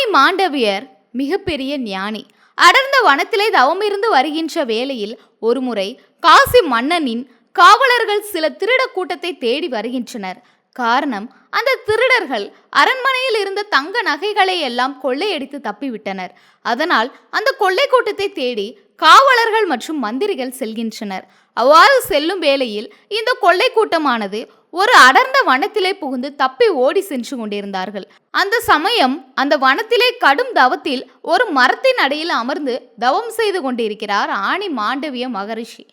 ஞானி மாண்டவியர் மிகப்பெரிய ஞானி. அடர்ந்த வனத்திலே தவமிருந்து வருகின்ற வேளையில் ஒருமுறை காசி மன்னனின் காவலர்கள் சில திருட கூட்டத்தை தேடி வருகின்றனர். காரணம் அந்த திருடர்கள் அரண்மனையில் இருந்த தங்க நகைகளை எல்லாம் கொள்ளையடித்து தப்பிவிட்டனர். அதனால் அந்த கொள்ளை கூட்டத்தை தேடி காவலர்கள் மற்றும் மந்திரிகள் செல்கின்றனர். அவ்வாறு செல்லும் வேளையில் இந்த கொள்ளை கூட்டமானது ஒரு அடர்ந்த வனத்திலே புகுந்து தப்பி ஓடி சென்று கொண்டிருந்தார்கள். அந்த சமயம் அந்த வனத்திலே கடும் தவத்தில் ஒரு மரத்தின் அடியில் அமர்ந்து தவம் செய்து கொண்டிருக்கிறார் ஆணி மாண்டவிய மகரிஷி.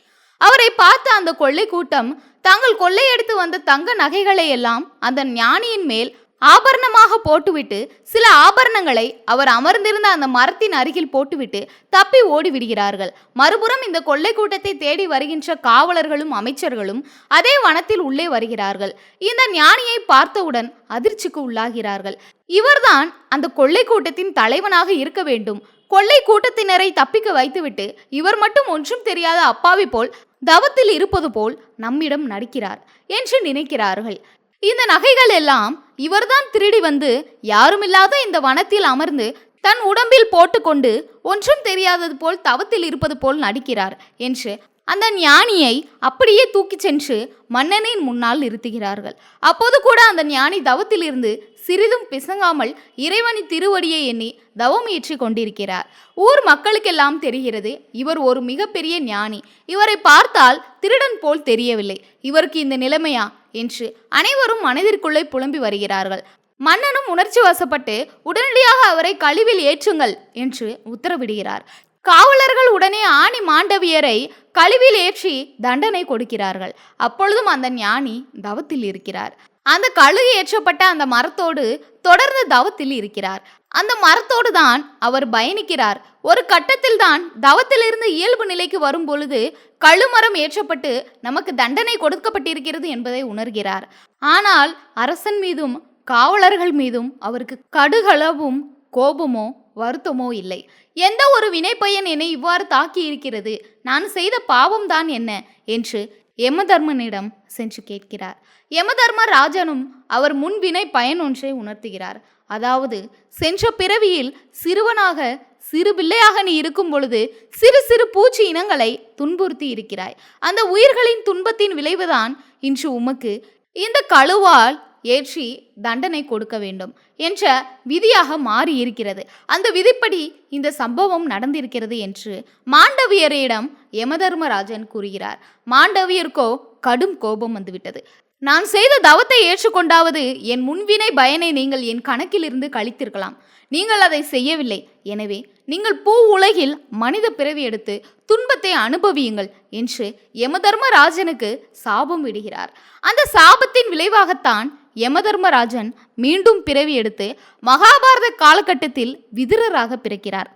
அவரை பார்த்த அந்த கொள்ளை கூட்டம் தாங்கள் கொள்ளையடித்து வந்த தங்க நகைகளை எல்லாம் அந்த ஞானியின் மேல் ஆபரணமாக போட்டுவிட்டு சில ஆபரணங்களை அவர் அமர்ந்திருந்த அந்த மரத்தின் அருகில் போட்டுவிட்டு தப்பி ஓடி விடுகிறார்கள் மறுபுறம் இந்த கொள்ளை கூட்டத்தை தேடி வருகின்ற காவலர்களும் அமைச்சர்களும் அதே வனத்தில் உள்ளே வருகிறார்கள். இந்த ஞானியை பார்த்தவுடன் அதிர்ச்சிக்கு உள்ளாகிறார்கள். இவர்தான் அந்த கொள்ளை கூட்டத்தின் தலைவனாக இருக்க வேண்டும். கொள்ளை கூட்டத்தினரை தப்பிக்க வைத்துவிட்டு இவர் மட்டும் ஒன்றும் தெரியாத அப்பாவி போல் தவத்தில் இருப்பது போல் நம்மிடம் நடிக்கிறார் என்று நினைக்கிறார்கள். இந்த நகைகள் எல்லாம் இவர்தான் திருடி வந்து யாருமில்லாத இந்த வனத்தில் அமர்ந்து தன் உடம்பில் போட்டுக்கொண்டு ஒன்றும் தெரியாதது போல் தவத்தில் இருப்பது போல் நடிக்கிறார் என்று அந்த ஞானியை அப்படியே தூக்கிச் சென்று மன்னனின் முன்னால் நிறுத்துகிறார்கள். அப்போது கூட அந்த ஞானி தவத்திலிருந்து சிறிதும் பிசங்காமல் இறைவனின் திருவடியை எண்ணி தவம் ஏற்றி கொண்டிருக்கிறார். ஊர் மக்களுக்கெல்லாம் தெரிகிறது இவர் ஒரு மிகப்பெரிய ஞானி. இவரை பார்த்தால் திருடன் போல் தெரியவில்லை. இவருக்கு இந்த நிலைமையா என்று அனைவரும் மனதிற்குள்ளே புலம்பி வருகிறார்கள். மன்னனும் உணர்ச்சி வசப்பட்டு உடனடியாக அவரை கழிவில் ஏற்றுங்கள் என்று உத்தரவிடுகிறார். காவலர்கள் உடனே ஆணி மாண்டவியரை கழிவில் ஏற்றி தண்டனை கொடுக்கிறார்கள். அப்பொழுதும் அந்த ஞானி தவத்தில் இருக்கிறார். அந்த கழுகு ஏற்றப்பட்ட அந்த மரத்தோடு தொடர்ந்து தவத்தில் இருக்கிறார். அந்த மரத்தோடு தான் அவர் பயணிக்கிறார். ஒரு கட்டத்தில் தான் தவத்திலிருந்து இயல்பு நிலைக்கு வரும் பொழுது கழுமரம் ஏற்றப்பட்டு நமக்கு தண்டனை கொடுக்கப்பட்டிருக்கிறது என்பதை உணர்கிறார். ஆனால் அரசன் மீதும் காவலர்கள் மீதும் அவருக்கு கடுகளவும் கோபமோ வருத்தமோ இல்லை. எந்த ஒரு வினைப்பயன் என்னை இவ்வாறு தாக்கி இருக்கிறது? நான் செய்த பாவம்தான் என்ன? என்று யமதர்மனிடம் சென்று கேட்கிறார். யமதர்ம ராஜனும் அவர் முன்வினை பயன் ஒன்றை உணர்த்துகிறார். அதாவது சென்ற பிறவியில் சிறுவனாக சிறு பிள்ளையாக நீ இருக்கும் பொழுது சிறு சிறு பூச்சி இனங்களை துன்புறுத்தி இருக்கிறாய். அந்த உயிர்களின் துன்பத்தின் விளைவுதான் இன்று உமக்கு. இந்த கழுவால் ஏற்றி தண்டனை கொடுக்க வேண்டும் என்ற விதியாக மாறி இருக்கிறது அந்த விதிப்படி இந்த சம்பவம் நடந்திருக்கிறது என்று மாண்டவியரிடம் யமதர்மராஜன் கூறுகிறார். மாண்டவியருக்கோ கடும் கோபம் வந்துவிட்டது. நான் செய்த தவத்தை ஏற்றுக்கொண்டாவது என் முன்வினை பயனை நீங்கள் என் கணக்கிலிருந்து கழித்திருக்கலாம். நீங்கள் அதை செய்யவில்லை. எனவே நீங்கள் பூ உலகில் மனித பிறவி எடுத்து துன்பத்தை அனுபவியுங்கள் என்று யமதர்மராஜனுக்கு சாபம் விடுகிறார். அந்த சாபத்தின் விளைவாகத்தான் யமதர்மராஜன் மீண்டும் பிறவி எடுத்து மகாபாரத காலகட்டத்தில் விதுரராக பிறக்கிறார்.